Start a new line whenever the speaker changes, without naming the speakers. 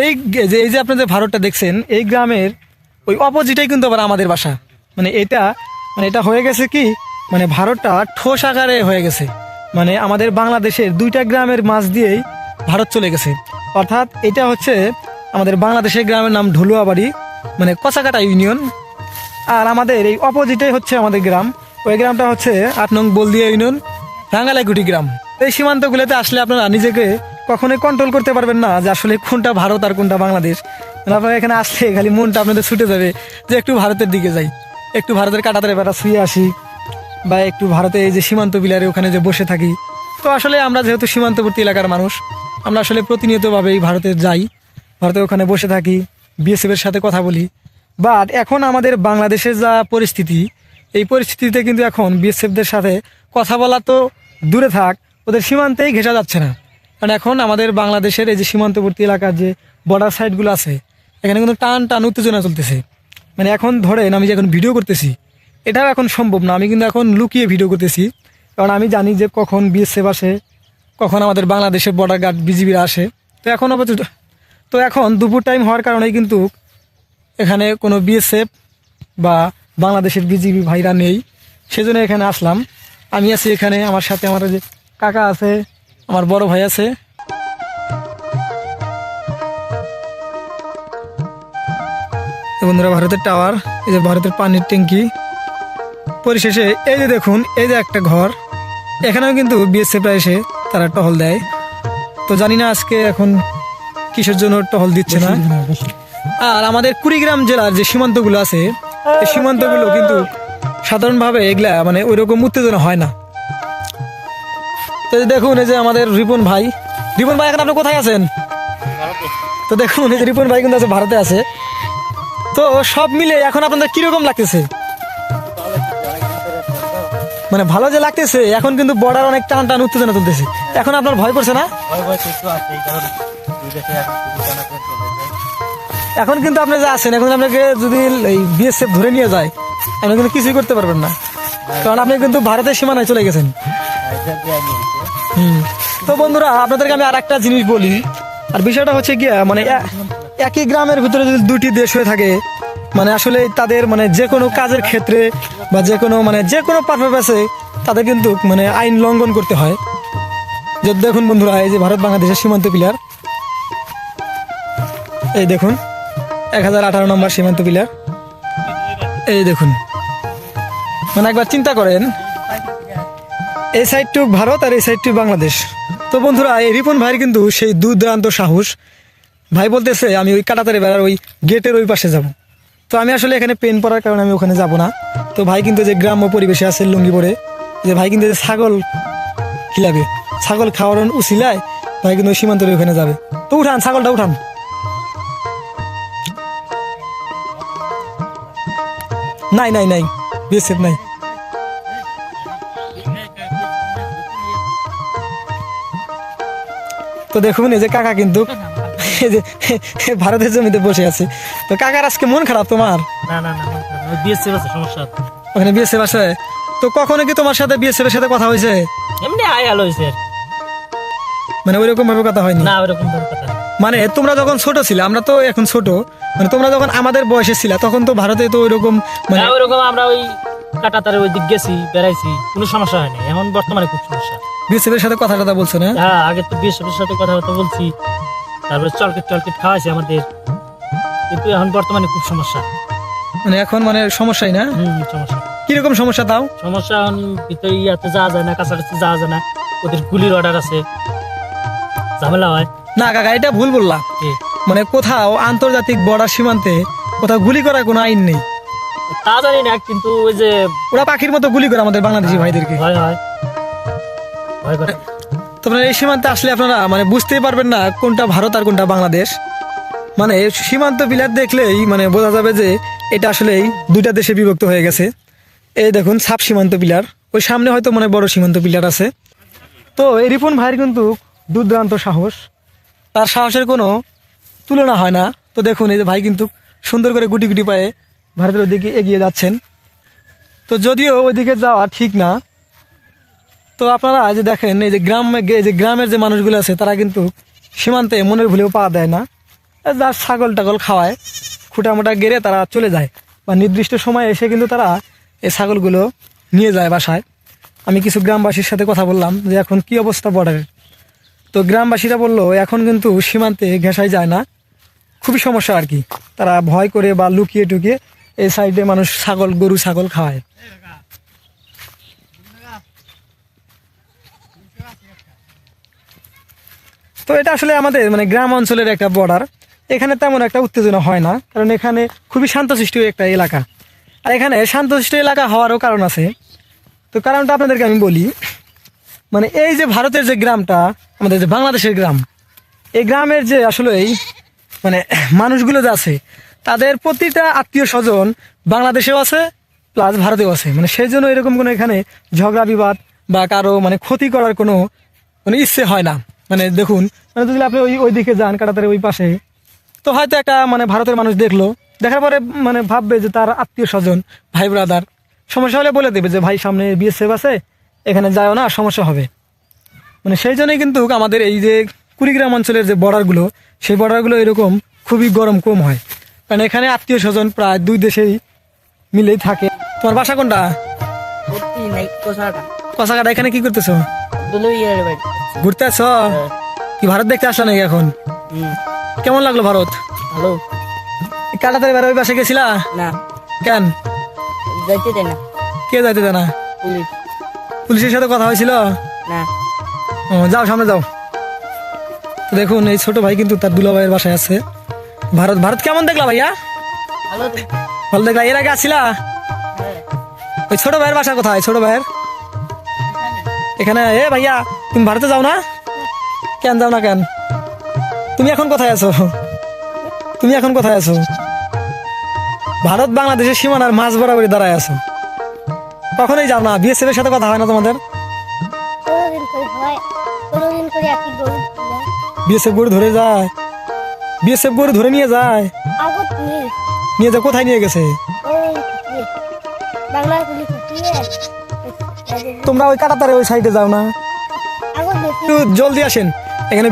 এই যে এই যে আপনি যে ভারতটা দেখছেন, এই গ্রামের ওই অপোজিটাই কিন্তু আবার আমাদের বাসা। মানে এটা মানে এটা হয়ে গেছে কি মানে ভারতটা ঠোস আকারে হয়ে গেছে। মানে আমাদের বাংলাদেশের দুইটা গ্রামের মাঝ দিয়েই ভারত চলে গেছে। অর্থাৎ এটা হচ্ছে আমাদের বাংলাদেশের গ্রামের নাম ঢুলুয়াবাড়ি মানে কচাকাটা ইউনিয়ন। আর আমাদের এই অপোজিটে হচ্ছে আমাদের গ্রাম। ওই গ্রামটা হচ্ছে আট নং বলদিয়া ইউনিয়ন রাঙ্গালাইকুটি গ্রাম। এই সীমান্তগুলোতে আসলে আপনারা নিজেকে কখনোই কন্ট্রোল করতে পারবেন না যে আসলে কোনটা ভারত আর কোনটা বাংলাদেশ। মানে আপনারা এখানে আসলে খালি মনটা আপনাদের ছুটে যাবে যে একটু ভারতের দিকে যাই। একটু ভারতের কাটাতারে বেড়া শুয়ে আসি বা একটু ভারতে এই যে সীমান্ত বিলারে ওখানে যে বসে থাকি। তো আসলে আমরা যেহেতু সীমান্তবর্তী এলাকার মানুষ, আমরা আসলে প্রতিনিয়তভাবেই ভারতে যাই, ভারতে ওখানে বসে থাকি বিএসএফ এর সাথে কথা বলি। বাট এখন আমাদের বাংলাদেশের যা পরিস্থিতি, এই পরিস্থিতিতে কিন্তু এখন বিএসএফদের সাথে কথা বলা তো দূরে থাক ওদের সীমান্তেই ঘেঁষা যাচ্ছে না। কারণ এখন আমাদের বাংলাদেশের এই যে সীমান্তবর্তী এলাকার যে বর্ডার সাইডগুলো আছে, এখানে কিন্তু টান টান উত্তেজনা চলতেছে। মানে এখন ধরেন আমি যে এখন ভিডিও করতেছি, এটাও এখন সম্ভব না। আমি কিন্তু এখন লুকিয়ে ভিডিও করতেছি। কারণ আমি জানি যে কখন বিএসএফ আসে, কখন আমাদের বাংলাদেশের বর্ডার গার্ড বিজিবিরা আসে। তো এখন আপাতত তো এখন দুপুর টাইম হওয়ার কারণেই কিন্তু এখানে কোনো বিএসএফ বা বাংলাদেশের বিজিবি ভাইরা নেই। সেজন্য এখানে আসলাম। আমি আছি এখানে, আমার সাথে আমার যে কাকা আছে, আমার বড় ভাই আছে। বন্ধুরা, ভারতের টাওয়ার, এই যে ভারতের পানির ট্যাঙ্কি। পরিশেষে এই যে দেখুন, এই যে একটা ঘর। এখানেও কিন্তু বিএসএফরা এসে তারা টহল দেয়। তো জানি না আজকে এখন কিসের জন্য টহল দিচ্ছে না। আর আমাদের কুড়িগ্রাম জেলার যে সীমান্তগুলো আছে সীমান্তগুলো কিন্তু সাধারণভাবে এগুলা মানে ওই রকম উত্তেজনা হয় না। তো দেখুন এই যে আমাদের রিপন ভাই। রিপন ভাই এখন আপনি কোথায় আছেন? তো দেখুন এই যে রিপন ভাই কিন্তু আছে ভারতে আছে। তো সব মিলে এখন আপনাদের কীরকম লাগতেছে? মানে ভালো যে লাগতেছে এখন কিন্তু বর্ডার অনেক টান টান উত্তেজনা তুলতেছে। এখন আপনার ভয় করছে না?
এখন
কিন্তু আপনি যে আছেন এখন আপনাকে যদি এই বিএসএফ ধরে নিয়ে যায় আপনি কিন্তু কিছুই করতে পারবেন না। কারণ আপনি কিন্তু ভারতের সীমানায় চলে গেছেন। তো বন্ধুরা, আপনাদেরকে আমি আর একটা জিনিস বলি। আর বিষয়টা হচ্ছে গিয়া মানে একই গ্রামের ভিতরে যদি দুটি দেশ হয়ে থাকে মানে আসলে তাদের মানে যে কোনো কাজের ক্ষেত্রে বা যে কোনো মানে যে কোনো পারপাসে তাদের কিন্তু মানে আইন লঙ্ঘন করতে হয়। যে দেখুন বন্ধুরা, এই যে ভারত বাংলাদেশের সীমান্ত পিলার এই দেখুন, এক হাজার আঠারো নম্বর সীমান্ত পিলার এই দেখুন। মানে একবার চিন্তা করেন এই সাইডটুক ভারত আর এই সাইডটুক বাংলাদেশ। তো বন্ধুরা, এই রিপন ভাইয়ের কিন্তু সেই দুর্দান্ত সাহস। ভাই বলতেছে, আমি ওই কাটাতারে বেড়ার ওই গেটের ওই পাশে যাব। তো আমি আসলে এখানে পেন পড়ার কারণে আমি ওখানে যাব না। তো ভাই কিন্তু যে গ্রাম্য পরিবেশে আছে লুঙ্গি পরে যে ভাই কিন্তু ছাগল খিলাবে, ছাগল খাওয়ার উচিলায় ভাই কিন্তু ওই সীমান্তের ওখানে যাবে। তো উঠান, ছাগলটা উঠান। নাই নাই নাই, বিএসএফ নাই। তো দেখুন এই যে কাকা কিন্তু এই যে ভারতের জমিতে বসে আছে। তো কাকার আজকে মন খারাপ তোমার?
না না না বিএসসি আছে সমস্যা
ওখানে বিএসএফ আছে তো কখনো কি তোমার সাথে বিএসএফ এর সাথে কথা হয়েছে?
এমনি আয় আলো হয়েছে
মানে ওইরকম ভাবে কথা হয়নি?
না ওরকম কোনো কথা
মানে তোমরা যখন ছোট ছিলে আমরা তো এখন ছোট মানে তোমরা যখন আমাদের বয়সে ছিল তখন তো ভারতে তো ওইরকম মানে
না ওরকম আমরা ওই কাটাতারে ওই দিক গেছি বেড়াইছি কোনো সমস্যা হয়নি। এখন বর্তমানে খুব সমস্যা।
বিএসএফ এর সাথে কথা টথা বলছো না?
হ্যাঁ আগে তো বিএসএফের সাথে কথাবার্তা বলছি। তারপরে চলকেট টলকেট খাওয়াইছে আমাদের। কিন্তু এখন বর্তমানে খুব সমস্যা।
মানে এখন মানে সমস্যাই না?
হুম সমস্যা।
কীরকম সমস্যা তাও?
সমস্যা এখন ভিতরে ইয়াতে যাওয়া যায় না কাছাকাছি যাওয়া যায় না। ওদের গুলির অর্ডার আছে। ঝামেলা হয়।
না কাকা এটা ভুল
বললাম।
মানে কোথাও আন্তর্জাতিক বর্ডার সীমান্তে কোথাও গুলি করার কোনো আইন নেই।
তা জানি না কিন্তু ওই যে
ওরা পাখির মতো গুলি করে আমাদের বাংলাদেশি ভাইদেরকে।
হয় করে
তোমরা এই সীমান্তে আসলে আপনারা মানে বুঝতেই পারবেন না কোনটা ভারত আর কোনটা বাংলাদেশ। মানে সীমান্ত পিলার দেখলেই মানে বোঝা যাবে যে এটা আসলেই দুইটা দেশে বিভক্ত হয়ে গেছে। এই দেখুন, সাব সীমান্ত পিলার। ওই সামনে হয়তো মানে বড় সীমান্ত পিলার আছে। তো এই রিপন ভাইয়ের কিন্তু দুর্দান্ত সাহস। তার সাহসের কোনো তুলনা হয় না। তো দেখুন, এই যে ভাই কিন্তু সুন্দর করে গুটি গুটি পায়ে ভারতের দিকে এগিয়ে যাচ্ছেন। তো যদিও ওইদিকে যাওয়া ঠিক না তো আপনারা যে দেখেন, এই যে গ্রামে যে গ্রামের যে মানুষগুলো আছে, তারা কিন্তু সীমান্তে মনের ভুলেও পা দেয় না। যার ছাগল টাগল খাওয়ায় খুঁটা মোটা গেড়ে তারা চলে যায়। বা নির্দিষ্ট সময় এসে কিন্তু তারা এই ছাগলগুলো নিয়ে যায় বাসায়। আমি কিছু গ্রামবাসীর সাথে কথা বললাম যে এখন কি অবস্থা বর্ডারের তো গ্রামবাসীরা বলল, এখন কিন্তু সীমান্তে ঘেঁষাই যায় না। খুবই সমস্যা আর কি। তারা ভয় করে বা লুকিয়ে টুকিয়ে এই সাইডে মানুষ ছাগল, গরু, ছাগল খাওয়ায়। তো এটা আসলে আমাদের মানে গ্রাম অঞ্চলের একটা বর্ডার এখানে তেমন একটা উত্তেজনা হয় না, কারণ এখানে খুবই শান্তশিষ্ট একটা এলাকা। আর এখানে শান্তশিষ্ট এলাকা হওয়ারও কারণ আছে। তো কারণটা আপনাদেরকে আমি বলি মানে এই যে ভারতের যে গ্রামটা, আমাদের যে বাংলাদেশের গ্রাম, এই গ্রামের যে আসলে এই মানে মানুষগুলো যে আছে, তাদের প্রতিটা আত্মীয় স্বজন বাংলাদেশেও আছে প্লাস ভারতেও আছে। মানে সেই জন্য এরকম কোনো এখানে ঝগড়া বিবাদ বা কারও মানে ক্ষতি করার কোনো মানে ইচ্ছে হয় না। মানে দেখুন মানে যদি আপনি ওই ওই দিকে যান কাটাতারের ওই পাশে তো হয়তো একটা মানে ভারতের মানুষ দেখল দেখার পরে মানে ভাববে যে তার আত্মীয় স্বজন ভাই ব্রাদার সমস্যা হলে বলে দেবে যে ভাই সামনে বিএসএফ আছে এখানে যাও না সমস্যা হবে। মানে সেই জন্যই কিন্তু আমাদের এই যে কুড়িগ্রাম অঞ্চলের যে বর্ডারগুলো সেই বর্ডারগুলো এরকম খুবই গরম কম হয়। কারণ এখানে আত্মীয় স্বজন প্রায় দুই দেশেই মিলেই থাকে। তোমার বাসা কোনটা? কষাকাটা এখানে কি করতেছো?
বাড়ি
ঘুরতে আস? কি ভারত দেখতে আসলা নাকি এখন? কেমন লাগল ভারত?
ভালো।
কাটাতারি বেড়া ওই পাশে গেছিলা?
না।
কেন?
যাইতে দেয় না।
কে যাইতে জানা
পুলিশ।
পুলিশের সাথে কথা হয়েছিল?
না।
ও, যাও সামনে যাও। তো দেখুন এই ছোট ভাই কিন্তু তার দুলা ভাইয়ের বাসায় আছে। ভারত ভারত কেমন দেখলা ভাইয়া?
ভালো
দেখলা? এর আগে আসছিলা?
হ্যাঁ।
ওই ছোট ভাইয়ের বাসা কোথায়? ছোট ভাইয়ের? এখানে এ ভাইয়া তুমি ভারতে যাও না? কেন যাও না কেন? তুমি এখন কোথায় আছো? তুমি এখন কোথায় আছো? ভারত বাংলাদেশের সীমানার মাঝ বরাবরই দাঁড়ায় আছো। কখনোই যাও না বিএসএফ এর সাথে কথা হয় না তোমাদের। বিএসএফ গরু ধরে যায়। বিএসএফ গরু ধরে নিয়ে যায়।
নিয়ে
যায় কোথায় নিয়ে গেছে?
ওই
তোমরা ওই কাটাতারে ওই সাইডে যাও না। একটু জলদি আসেন। এখানে